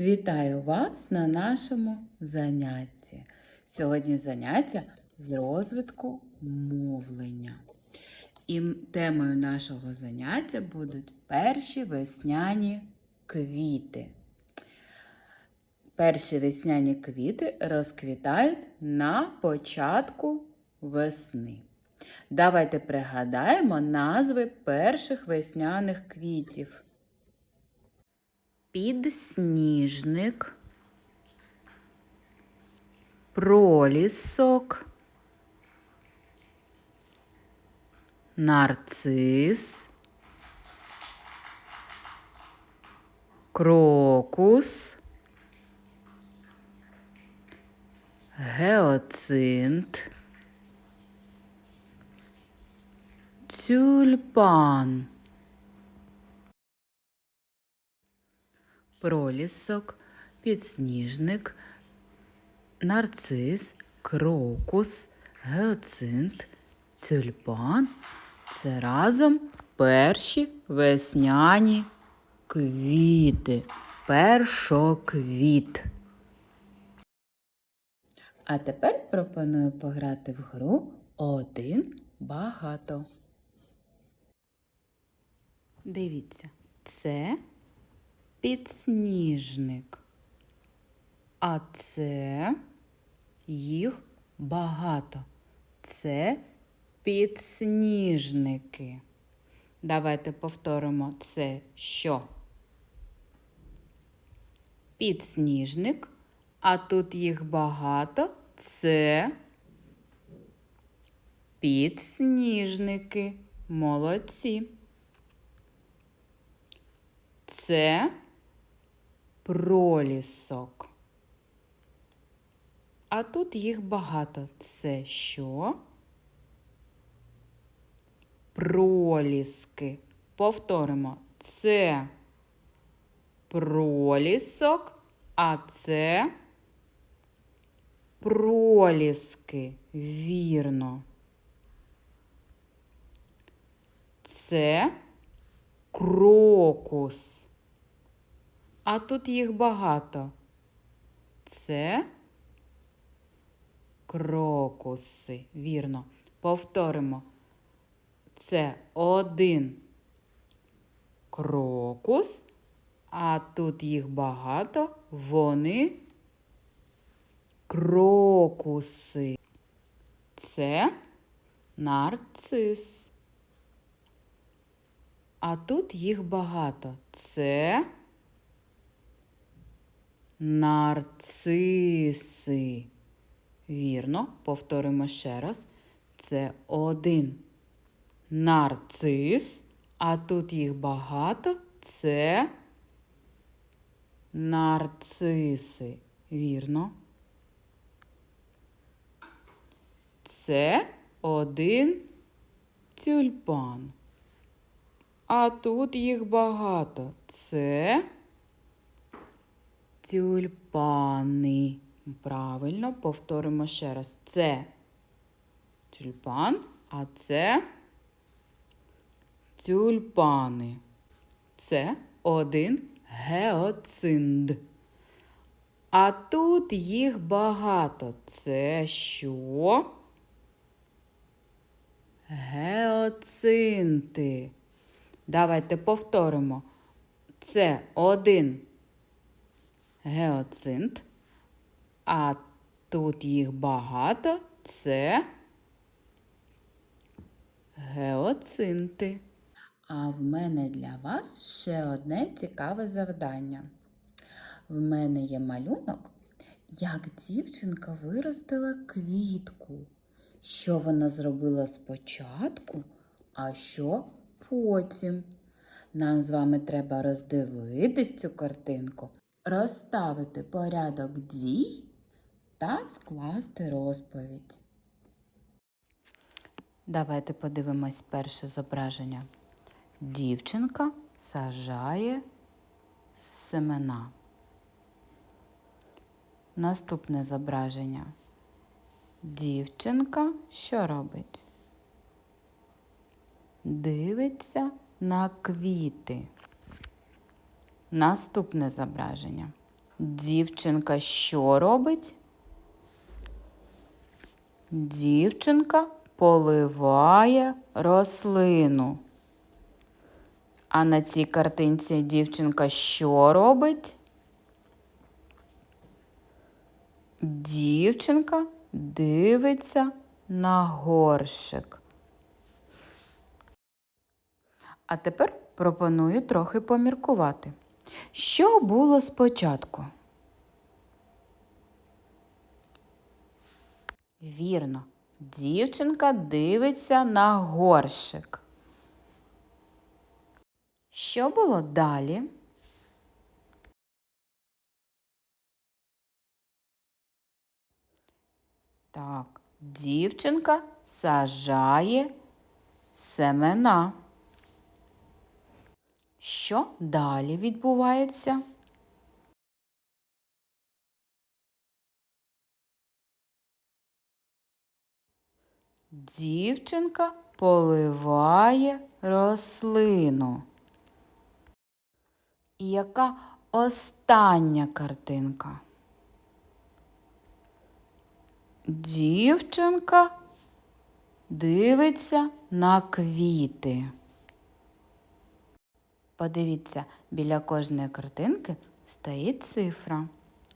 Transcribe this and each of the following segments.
Вітаю вас на нашому занятті. Сьогодні заняття з розвитку мовлення. І темою нашого заняття будуть перші весняні квіти. Перші весняні квіти розквітають на початку весни. Давайте пригадаємо назви перших весняних квітів. Підсніжник, пролісок, нарцис, крокус, геоцинт, тюльпан. Пролісок, підсніжник, нарцис, крокус, геоцинт, тюльпан це разом перші весняні квіти. Першоквіт. А тепер пропоную пограти в гру один багато. Дивіться, це підсніжник. А це їх багато. Це підсніжники. Давайте повторимо це що? Підсніжник, а тут їх багато. Це підсніжники. Молодці. Це пролісок. А тут їх багато. Це що? Проліски. Повторимо. Це пролісок, а це проліски. Вірно. Це крокус. А тут їх багато. Це крокуси. Вірно. Повторимо. Це один крокус, а тут їх багато. Вони крокуси. Це нарцис. А тут їх багато. Це нарциси. Вірно, повторимо ще раз. Це один нарцис, а тут їх багато. Це нарциси. Вірно. Це один тюльпан. А тут їх багато. Це тюльпани. Правильно, повторимо ще раз. Це тюльпан, а це тюльпани. Це один геоцинд. А тут їх багато. Це що? Геоцинти. Давайте повторимо. Це один геоцинт, а тут їх багато. Це геоцинти. А в мене для вас ще одне цікаве завдання. В мене є малюнок, як дівчинка виростила квітку. Що вона зробила спочатку, а що потім. Нам з вами треба роздивитись цю картинку, розставити порядок дій та скласти розповідь. Давайте подивимось перше зображення. Дівчинка сажає семена. Наступне зображення. Дівчинка що робить? Дивиться на квіти. Наступне зображення. дівчинка що робить? Дівчинка поливає рослину. А на цій картинці дівчинка що робить? Дівчинка дивиться на горщик. А тепер пропоную трохи поміркувати. Що було спочатку? Вірно, дівчинка дивиться на горщик. Що було далі? Так, дівчинка сажає семена. Що далі відбувається? Дівчинка поливає рослину. І яка остання картинка? Дівчинка дивиться на квіти. Подивіться, біля кожної картинки стоїть цифра.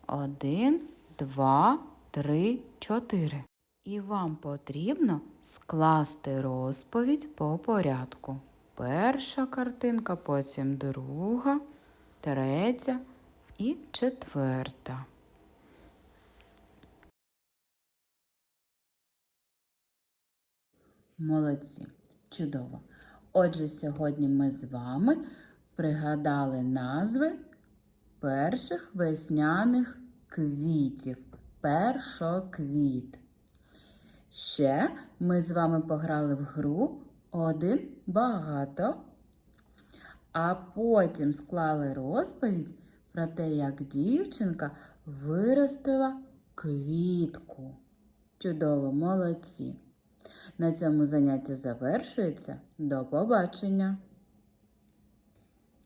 Один, два, три, чотири. І вам потрібно скласти розповідь по порядку. Перша картинка, потім друга, третя і четверта. Молодці, чудово. Отже, сьогодні ми з вами пригадали назви перших весняних квітів. Першоквіт. Ще ми з вами пограли в гру один багато, а потім склали розповідь про те, як дівчинка виростила квітку. Чудово, молодці! На цьому заняття завершується. До побачення!